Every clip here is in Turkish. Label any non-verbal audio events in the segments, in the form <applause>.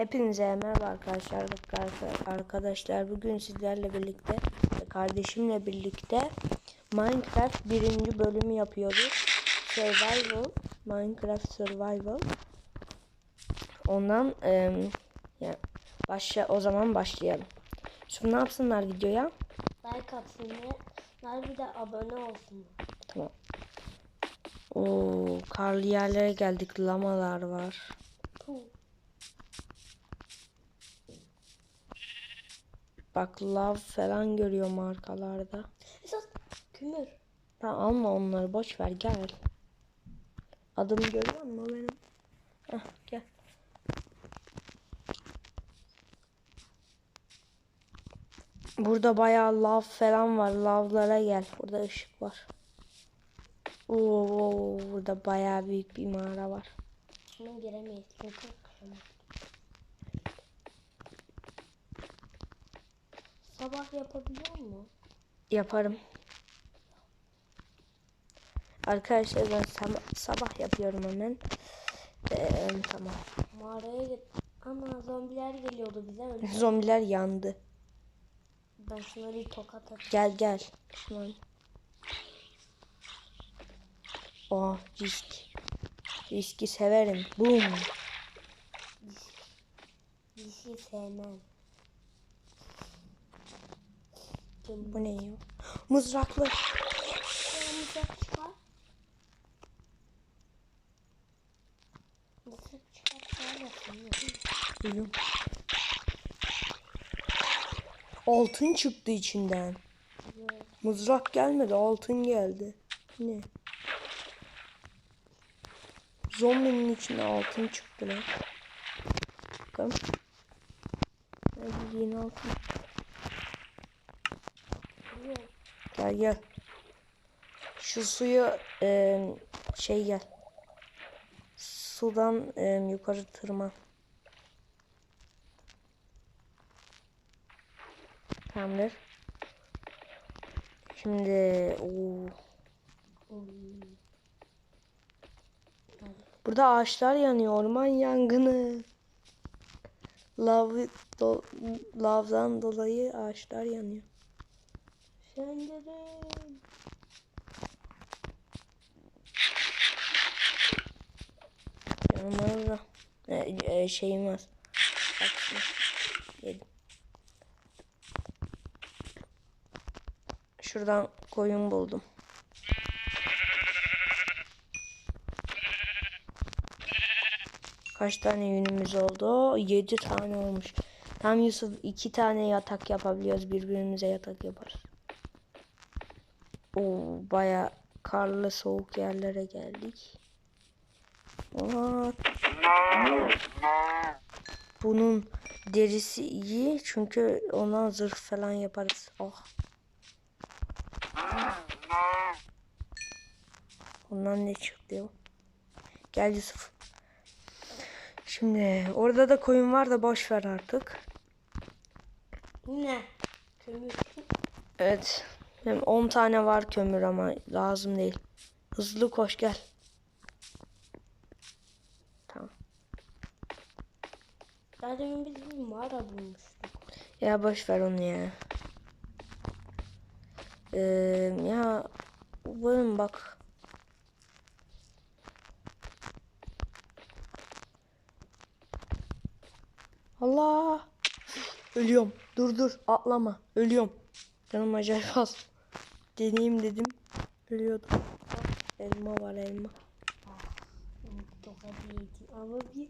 Hepinize merhaba arkadaşlar. Arkadaşlar bugün sizlerle birlikte kardeşimle birlikte Minecraft birinci bölümü yapıyoruz. Survival, Minecraft Survival. Ondan eee ya başla o zaman başlayalım. Şimdi ne yapsınlar videoya? Like atsınlar. Bir de abone olsunlar. Tamam. Oo, karlı yerlere geldik. Lamalar var. Puh. Bak lav falan görüyorum arkalarda. Esas kömür. Tamam alma onları boş ver gel. Adımı görüyor musun benim? Hah gel. Burada bayağı lav falan var. Lavlara gel. Burada ışık var. Oo, burada bayağı büyük bir mağara var. Şuna giremeyiz çünkü Sabah yapabiliyor mu? Yaparım. Arkadaşlar ben sabah, sabah yapıyorum hemen. Ee, tamam. Mağaraya git. Ama zombiler geliyordu bize öyle. <laughs> Zombiler yandı. Ben şunları bir tokat atayım. Gel gel. Şundan. Oh risk. Riski severim. Boom. Şey sevmem. Tüm Bu ne ya? Mızraklı. mızrak çıkar. Mızrak çıkar. Buyurun. Altın çıktı içinden. Mızrak gelmedi, altın geldi. Ne? Zombinin içinde altın çıktı lan. Bakalım. Hadi yeni altın. Gel. Şu suyu e, şey gel. Sudan e, yukarı tırman. Tamamdır. Şimdi oo. Burada ağaçlar yanıyor. Orman yangını. Lav, do, lavdan dolayı ağaçlar yanıyor. Söndürün. Yanımda e, e, şeyim var. Bak. Yedim. Şuradan koyun buldum. Kaç tane yünümüz oldu? 7 tane olmuş. Tam Yusuf iki tane yatak yapabiliyoruz. Birbirimize yatak yaparız. Oo baya karlı soğuk yerlere geldik. Aa, bunun derisi iyi çünkü ona zırh falan yaparız. Oh. Ondan ne çıktı? Gel Yusuf. Şimdi orada da koyun var da boş ver artık. Ne? Kömür. Evet. Benim 10 tane var kömür ama lazım değil. Hızlı koş gel. Tamam. Daha demin biz bir mağara bulmuştuk. Ya boş ver onu ya. Ee, ya umarım bak. Allah. Ölüyorum. Dur dur atlama. Ölüyorum. Canım acayip az. Deneyeyim dedim. Ölüyordum. Elma var elma. Ama bir...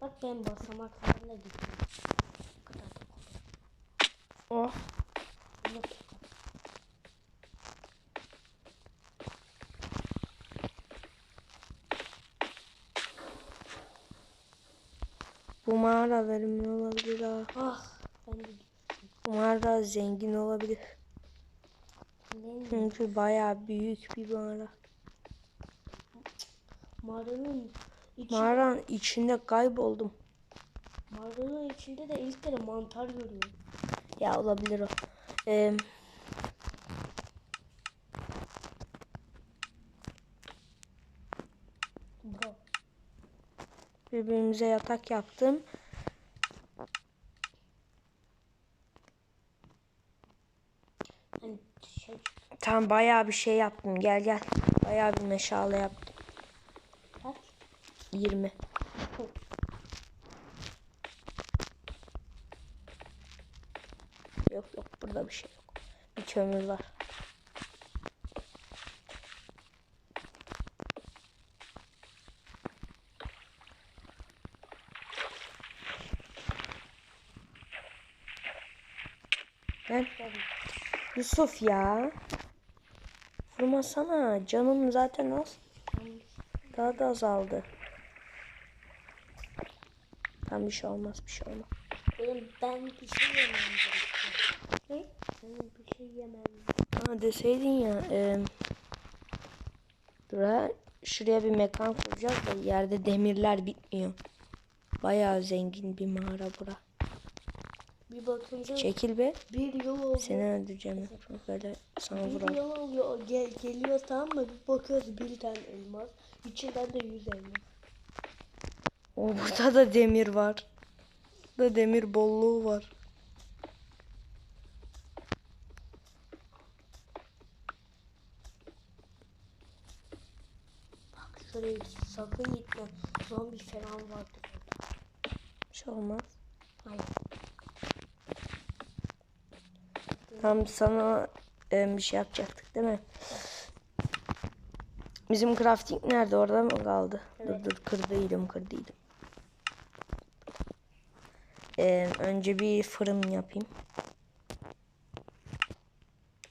Bak ben basamaklarla gittim. Oh. Bu mağara verimli olabilir ha. Ah ben de Bu mağara zengin olabilir. Çünkü bayağı büyük bir mağara. Mağaranın içi, Mağaranın içinde kayboldum. mağaranın içinde de ilk kere mantar görüyorum. Ya olabilir o. Ee. Birbirimize yatak yaptım. Hani şey Tam bayağı bir şey yaptım. Gel gel. Bayağı bir meşale yaptım. kaç? 20. Yok yok burada bir şey yok. Bir kömür var. Ben Yusuf ya. Vurmasana. Canım zaten az. Daha da azaldı. Tam bir şey olmaz bir şey olmaz. Benim ben bir şey yemem gerekiyor. Ne? Benim bir şey yemem. Ha deseydin ya. E, dur ha, Şuraya bir mekan kuracağız da yerde demirler bitmiyor. Bayağı zengin bir mağara bura. Bir bakınca Çekil be. bir yıl oldu. Seni öldüreceğim. Böyle sana Bir vuralım. yıl oluyor. Gel, geliyor tamam mı? Bir bakıyoruz bir tane elmas. İçinden de yüz elmas. O burada da demir var. Burada demir bolluğu var. Bak şuraya sakın gitme. Zombi falan vardır. Bir şey olmaz. Hayır. Tam sana e, bir şey yapacaktık değil mi? Bizim crafting nerede? Orada mı kaldı? Evet. Dur dur kırdıydım kırdıydım. E, önce bir fırın yapayım.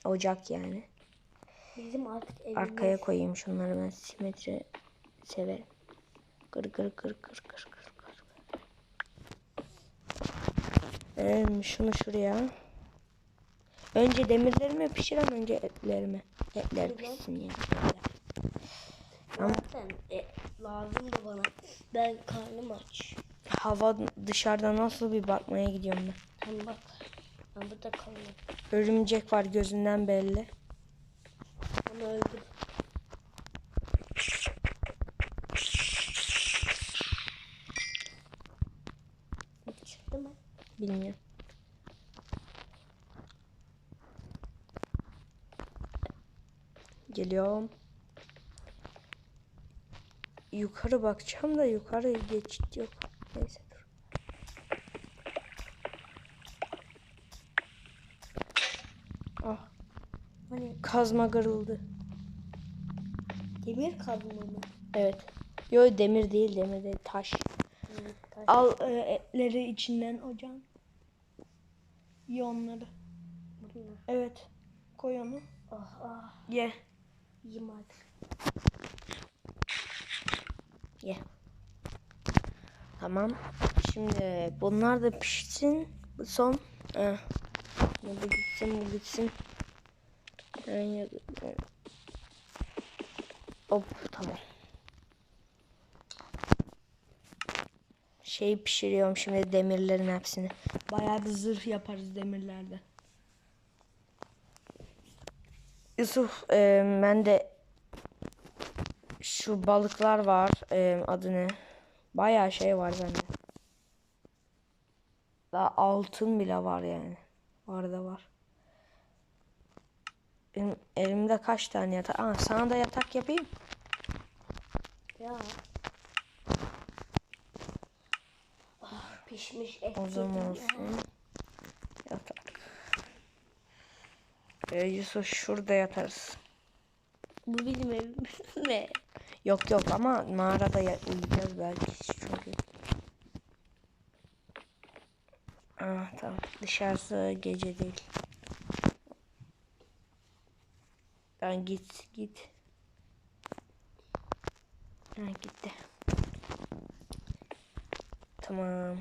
Ocak yani. Bizim artık evimiz. Arkaya koyayım şunları ben simetri severim. Kır kır kır kır kır kır kır. Ee, şunu şuraya. Önce demirlerimi pişirem önce etlerimi. Etler pişsin yani. Ama Zaten e, lazım da bana. Ben karnım aç. hava dışarıda nasıl bir bakmaya gidiyorum ben. Sen bak. Ben burada kalıyorum. Örümcek var gözünden belli. Onu öldür. Çıktı mı? Bilmiyorum. Geliyorum. Yukarı bakacağım da yukarı geçit yok. Neyse dur. Ah. Hani kazma kırıldı. Demir kazma mı? Evet. Yo demir değil demir değil taş. Evet, taş. Al e, etleri içinden ocağın. Ye onları. Bunlar. Evet. Koy onu. Ah ah. Ye. Yiyeyim artık. Ye. Tamam. Şimdi bunlar da pişsin. Bu son. Eh. Bu gitsin bu gitsin. Hop tamam. Şey pişiriyorum şimdi demirlerin hepsini. Bayağı bir zırh yaparız demirlerden. Yusuf e, ben de şu balıklar var. E, adı ne? Bayağı şey var bende. Daha altın bile var yani. Var da var. Benim elimde kaç tane yatak? Aa, sana da yatak yapayım. Ya. Ah, pişmiş et. O zaman olsun. Yatak. Ee, Yusuf şurada yatarız. Bu bizim evimiz <laughs> mi? Yok yok ama mağarada ya- uyuyacağız belki çünkü. Aa, tamam. Dışarısı gece değil. Ben git git. Ha gitti. Tamam.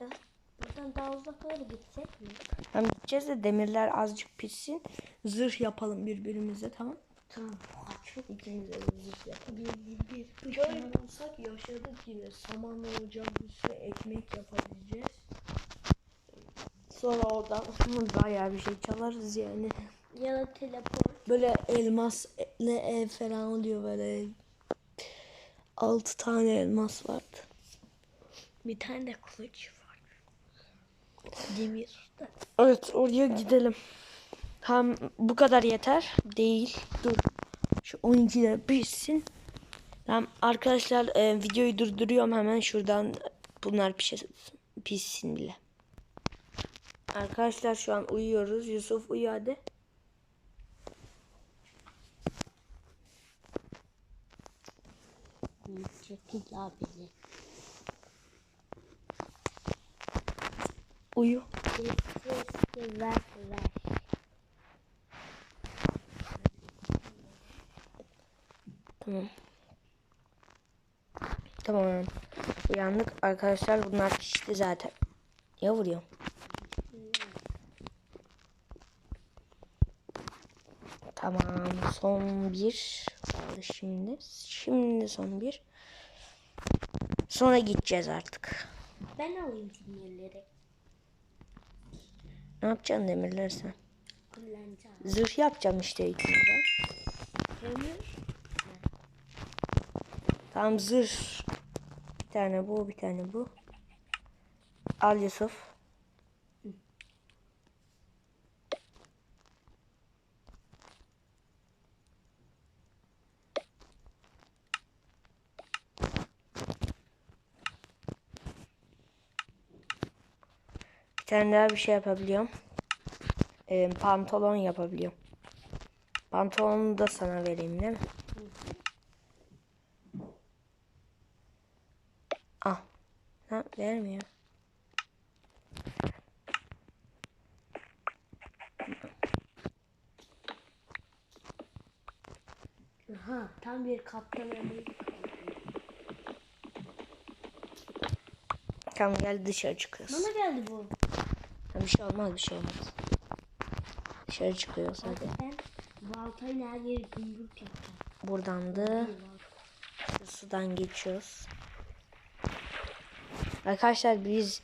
Ya, buradan daha uzaklara gitsek mi? Hem gideceğiz de demirler azıcık pişsin. Zırh yapalım birbirimize tamam. Tamam. Çok İkimize de zırh yapalım. bir bir bir. Şöyle olsak yaşadık yine. Samanla ocağın üstüne ekmek yapabileceğiz. Sonra oradan <laughs> bayağı bir şey çalarız yani. Ya da teleport. Böyle elmas ne ev falan oluyor böyle. Altı tane elmas vardı. Bir tane de kılıç var. Demir. de. Evet oraya gidelim. Hem bu kadar yeter. Değil. Dur. Şu 12'de pişsin. Tamam arkadaşlar e, videoyu durduruyorum hemen şuradan bunlar pişsin, pişsin bile. Arkadaşlar şu an uyuyoruz. Yusuf uyu hadi. Çekil abini. Uyu. Tamam. Tamam. Uyandık arkadaşlar. Bunlar pişti zaten. Ya vuruyor. Tamam. Son bir. Kaldı şimdi. Şimdi son bir. Sonra gideceğiz artık. Ben alayım demirleri. Ne yapacaksın demirler sen? Kullanacağım. Zırh yapacağım işte ikimize. Demir. Tamam zırh. Bir tane bu, bir tane bu. Al Yusuf. Tane daha bir şey yapabiliyorum. Ee, pantolon yapabiliyorum. Pantolonu da sana vereyim değil mi? Al. Ha, vermiyor. Aha tam bir kaptan Amerika. Tamam gel dışarı çıkıyoruz. Bana geldi bu. Bir şey olmaz bir şey olmaz. Dışarı çıkıyoruz hadi. Ben baltayla her yeri gümbür yapacağım. Buradan da sudan geçiyoruz. Arkadaşlar biz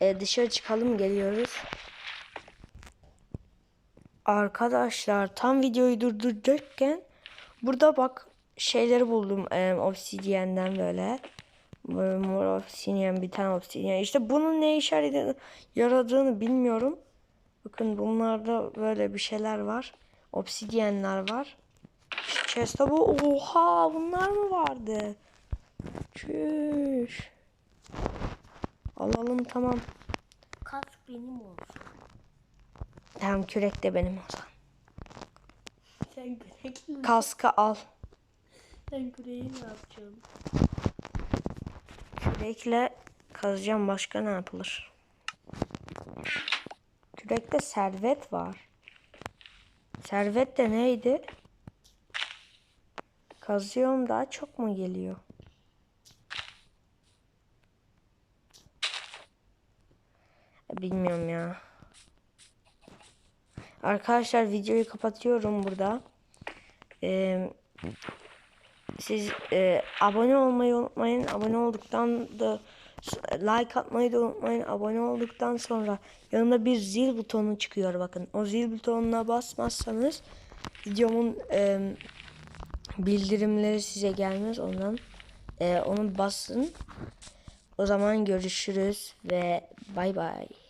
e, dışarı çıkalım geliyoruz. Arkadaşlar tam videoyu durduracakken burada bak şeyleri buldum e, obsidyenden böyle. Böyle mor obsidyen bir tane obsidyen. İşte bunun ne işaret yaradığını bilmiyorum. Bakın bunlarda böyle bir şeyler var. Obsidyenler var. Şu Chest'te bu. Oha bunlar mı vardı? Çüş. Alalım tamam. Kask benim olsun. Tamam kürek de benim o zaman. Sen kürekli Kaskı al. Sen küreği ne yapacaksın? Kürekle kazacağım başka ne yapılır? Kürekte servet var. Servet de neydi? Kazıyorum daha çok mu geliyor? Bilmiyorum ya. Arkadaşlar videoyu kapatıyorum burada. Ee, siz e, abone olmayı unutmayın. Abone olduktan da like atmayı da unutmayın. Abone olduktan sonra yanında bir zil butonu çıkıyor bakın. O zil butonuna basmazsanız videomun e, bildirimleri size gelmez. Ondan e, onu basın. O zaman görüşürüz ve bay bay.